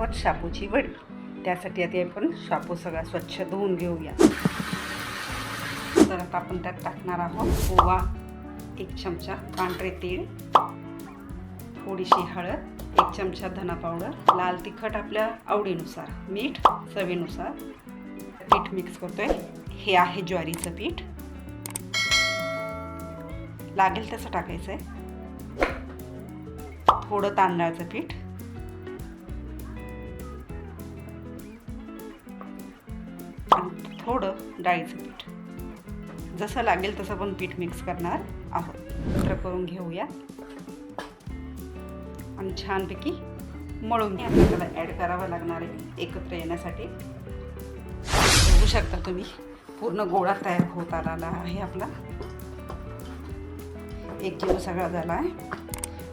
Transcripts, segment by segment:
आहोत शापूची वडी. त्यासाठी आधी आपण शापू सगळा स्वच्छ धुवून घेऊया. तर आता आपण त्यात टाकणार आहोत ओवा एक चमचा पांढरे तीळ थोडीशी हळद एक चमचा धना पावडर लाल तिखट आपल्या आवडीनुसार मीठ चवीनुसार. पीठ मिक्स करतोय. हे आहे ज्वारीचं पीठ. लागेल तसं टाकायचं आहे थोडं तांदळाचं पीठ. थोडं डाळीचं पीठ. जसं लागेल तसं पण पीठ मिक्स करणार आहोत. एकत्र करून घेऊया. आणि छानपैकी मळून घ्या. त्याला ॲड करावं लागणार आहे. एकत्र येण्यासाठी. बघू शकता तुम्ही पूर्ण गोळा तयार होत आलेला आहे आपला. एक किलो सगळा झाला आहे.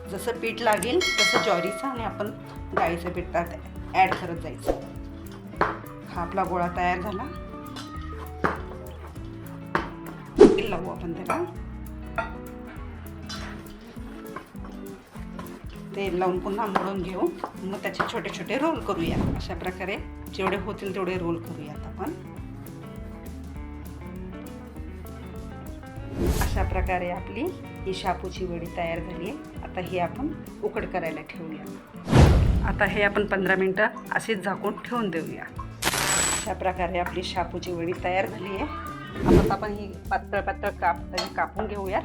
जसं पीठ लागेल तसं ज्वारीचं आणि आपण डाळीचं पीठ त्यात ॲड करत जायचं. हा आपला गोळा तयार झाला. तेल लावू आपण त्याला. तेल लावून पुन्हा मळून घेऊ. मग त्याचे छोटे छोटे रोल करूया अशा प्रकारे जेवढे होतील तेवढे रोल करूयात आपण. अशा प्रकारे आपली ही शापूची वडी तयार झाली. आहे आता ही आपण उकड करायला ठेवूया. आता हे आपण पंधरा मिनटं असेच झाकून ठेवून देऊया. अशा प्रकारे आपली शापूची वडी तयार झाली आहे. आता आपण ही पातळ पातळ काप तरी कापून घेऊया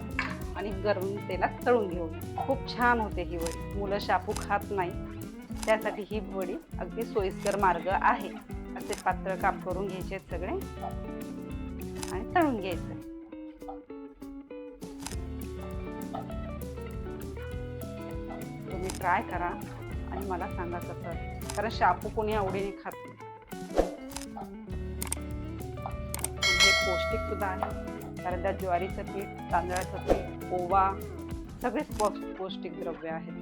आणि गरम तेलात तळून घेऊया खूप छान होते ही वडी. मुलं शापू खात नाही. त्यासाठी ही वडी अगदी सोयीस्कर मार्ग आहे. असे पातळ काप करून घ्यायचे सगळे. आणि तळून घ्यायचं. तुम्ही ट्राय करा आणि मला सांगा कसं कारण शापू कोणी आवडीने खात नाही. पौष्टिक सुद्धा आहे. कारण त्यात ज्वारीचं पीठ तांदळाचं पीठ ओवा सगळेच पौष पौष्टिक द्रव्य आहेत.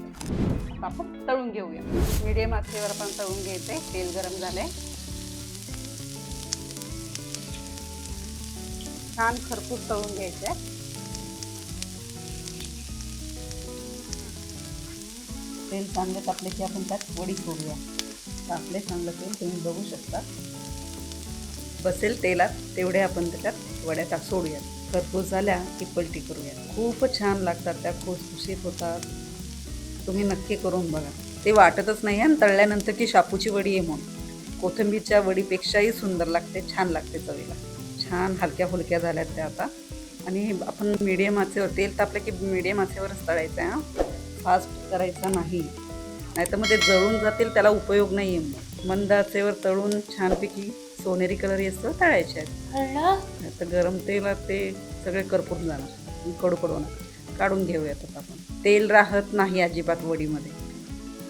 आता आपण तळून घेऊया. मिडियम आचेवर आपण तळून घ्यायचे तेल गरम झाले छान खरपूस तळून घ्यायचे तेल चांगलं तापले की आपण त्यात वडी करूया तापले चांगलं तेल तुम्ही बघू शकता. बसेल तेलात तेवढे आपण त्याच्यात वड्या टाक सोडूयात. खरपूस झाल्या की पलटी करूया खूप छान लागतात त्या खुसखुशीत होतात. तुम्ही नक्की करून बघा. ते वाटतच नाही आणि तळल्यानंतर की शापूची वडी आहे म्हणून. कोथिंबीरच्या वडीपेक्षाही सुंदर लागते छान लागते चवीला. छान हलक्या फुलक्या झाल्यात त्या आता. आणि आपण मिडियम आचेवर तेल तापलं की मिडियम आचेवरच तळायचं आहे हां. फास्ट करायचा नाही. नाहीतर मग ते जळून जातील त्याला उपयोग नाही आहे मग. मंद आचेवर तळून छानपैकी सोनेरी कलर येतं तळायचे आहेत. नाहीतर गरम तेलात ते सगळे करपून जाणार. कडू कडवणार काढून घेऊयात आता आपण. तेल राहत नाही अजिबात वडीमध्ये.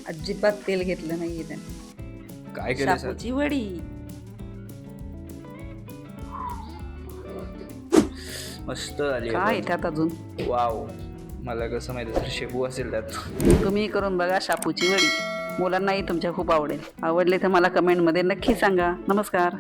अजिबात तेल घेतलं नाही त्याने. काय केलं सर? शापूची वडी. मस्त आली काय त्यात अजून? वाव. मला कसं माहिती सर शेपू असेल त्यात. तुम्ही करून बघा शापूची वडी. मुलांनाही तुमच्या खूप आवडेल. आवडले तर मला कमेंटमध्ये नक्की सांगा. नमस्कार.